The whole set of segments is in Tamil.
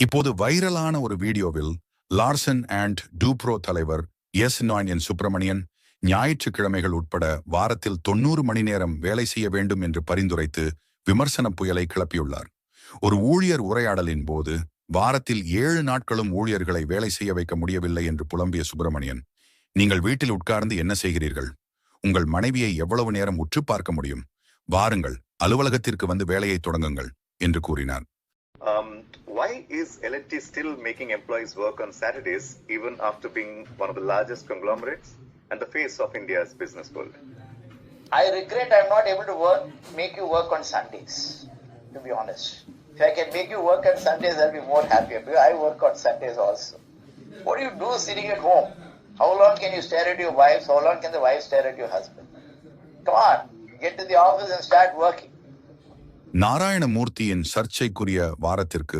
இப்போது வைரலான ஒரு வீடியோவில் லார்சன் அண்ட் டூப்ரோ தலைவர் எஸ் நாயன் சுப்பிரமணியன் ஞாயிற்றுக்கிழமைகள் உட்பட வாரத்தில் தொண்ணூறு மணி நேரம் வேலை செய்ய வேண்டும் என்று பரிந்துரைத்து விமர்சன புயலை கிளப்பியுள்ளார். ஒரு ஊழியர் உரையாடலின் போது வாரத்தில் ஏழு நாட்களும் ஊழியர்களை வேலை செய்ய வைக்க முடியவில்லை என்று புலம்பிய சுப்பிரமணியன் நீங்கள் வீட்டில் உட்கார்ந்து என்ன செய்கிறீர்கள்? உங்கள் மனைவியை எவ்வளவு நேரம் உற்று பார்க்க முடியும்? வாருங்கள் அலுவலகத்திற்கு வந்து வேலையை தொடங்குங்கள் என்று கூறினார். why is L&T still making employees work on Saturdays even after being one of the largest conglomerates and the face of India's business world? I regret I'm not able to work, make you work on Sundays, to be honest. If I can make you work on Sundays, I'll be more happier because I work on Sundays also. What do you do sitting at home? How long can you stare at your wives? How long can the wife stare at your husband? Come on, get to the office and start working. நாராயணமூர்த்தியின் சர்ச்சைக்குரிய வாரத்திற்கு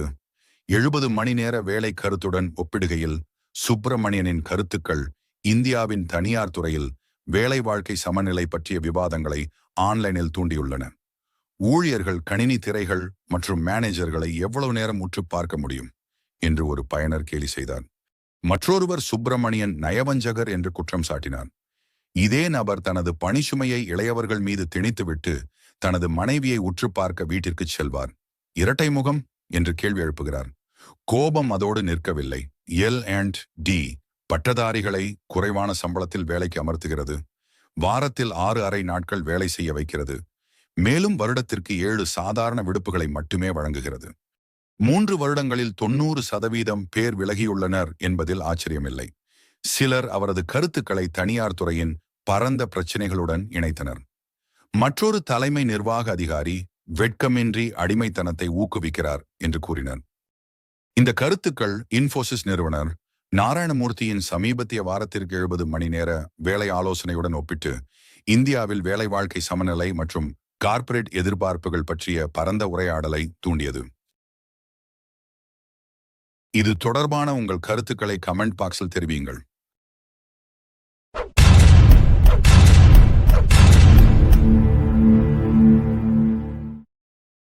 எழுபது மணி நேர வேலை கருத்துடன் ஒப்பிடுகையில் சுப்பிரமணியனின் கருத்துக்கள் இந்தியாவின் தனியார் துறையில் வேலை வாழ்க்கை சமநிலை பற்றிய விவாதங்களை ஆன்லைனில் தூண்டியுள்ளன. ஊழியர்கள் கணினி திரைகள் மற்றும் மேனேஜர்களை எவ்வளவு நேரம் உற்று பார்க்க முடியும்? என்று ஒரு பயனர் கேலி செய்தார். மற்றொருவர் சுப்பிரமணியன் நயவஞ்சகர் என்று குற்றம் சாட்டினார். இதே நபர் தனது பணிசுமையை இளையவர்கள் மீது திணித்துவிட்டு தனது மனைவியை உற்று பார்க்க வீட்டிற்கு செல்வார். இரட்டை முகம் என்று கேள்வி எழுப்புகிறார். கோபம் அதோடு நிற்கவில்லை. எல் அண்ட் டி பட்டதாரிகளை குறைவான சம்பளத்தில் வேலைக்கு அமர்த்துகிறது. வாரத்தில் ஆறு அரை நாட்கள் வேலை செய்ய வைக்கிறது. மேலும் வருடத்திற்கு ஏழு சாதாரண விடுப்புகளை மட்டுமே வழங்குகிறது. மூன்று வருடங்களில் தொண்ணூறு சதவீதம் பேர் விலகியுள்ளனர் என்பதில் ஆச்சரியமில்லை. சிலர் அவரது கருத்துக்களை தனியார் துறையின் பரந்த பிரச்சினைகளுடன் இணைத்தனர். மற்றொரு தலைமை நிர்வாக அதிகாரி வெட்கமின்றி அடிமைத்தனத்தை ஊக்குவிக்கிறார் என்று கூறினர். இந்த கருத்துக்கள் இன்ஃபோசிஸ் நிறுவனர் நாராயணமூர்த்தியின் சமீபத்திய வாரத்திற்கு எழுபது மணி நேர வேலை ஆலோசனையுடன் ஒப்பிட்டு இந்தியாவில் வேலை வாழ்க்கை சமநிலை மற்றும் கார்ப்பரேட் எதிர்பார்ப்புகள் பற்றிய பரந்த உரையாடலை தூண்டியது. இது தொடர்பான உங்கள் கருத்துக்களை கமெண்ட் பாக்ஸில் தெரிவியுங்கள்.